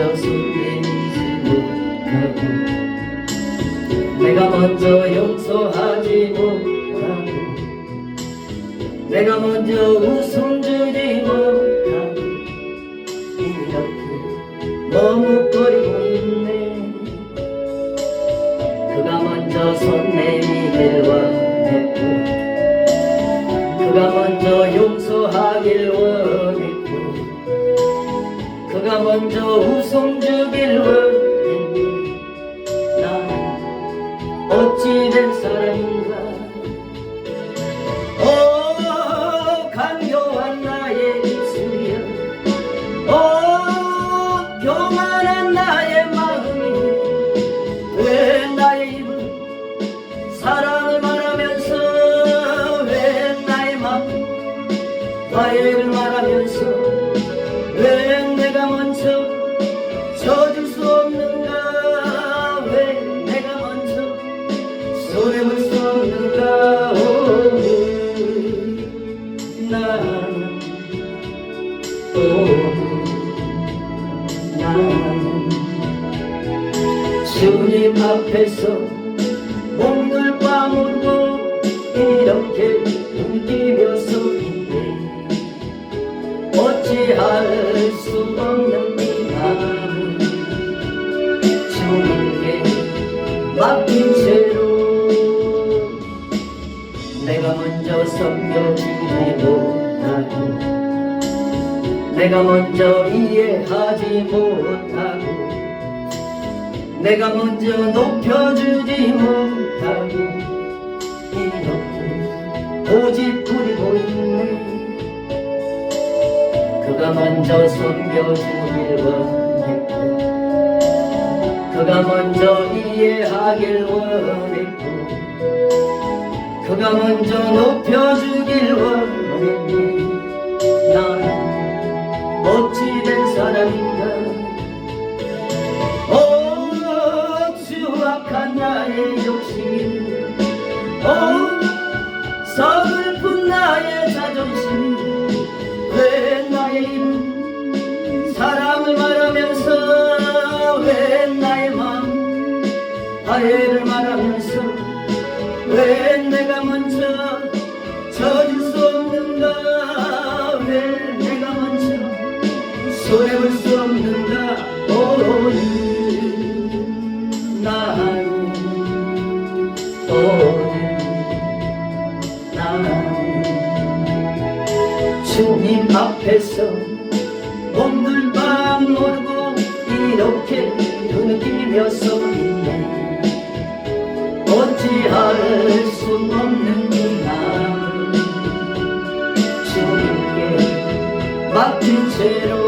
먼저 숨기고 내가 먼저 용서하지 못하고 내가 먼저 웃음 주지 못하고 이렇게 머뭇거리고 있네. 그가 먼저 손내 웃음 주길 원했네 난 어찌 된 사람인가? 오 간교한 나의 입술이야 오 교만한 나의 마음이. 왜 나의 입은 사랑을 말하면서 왜 나의 마음 화해를 말하면서 나는 주님 앞에서 몸을 빠물고 이렇게 움직여 서 있네. 어찌할 수 없는 이 마음을 주님께 맡긴 채로 내가 먼저 섬겨주지 못하고 내가 먼저 이해하지 못하고 내가 먼저 높여주지 못하고 이렇게 고집 부리고 있네 그가 먼저 섬겨주길 원했고 그가 먼저 이해하길 원했고 그가 먼저 높여주길 원했네 된 사람인가? 오 추악한 나의 욕심 오 서글픈 나의 자존심 왜 나의 입 사랑을 말하면서 왜 나의 마음 화해를 말하면서 왜 내가 먼저 져줄 앞에서 몸들밤 놀고 이렇게 눈길며 서 있네. 어찌할 수 없는 이 마음 주님께 맡긴 채로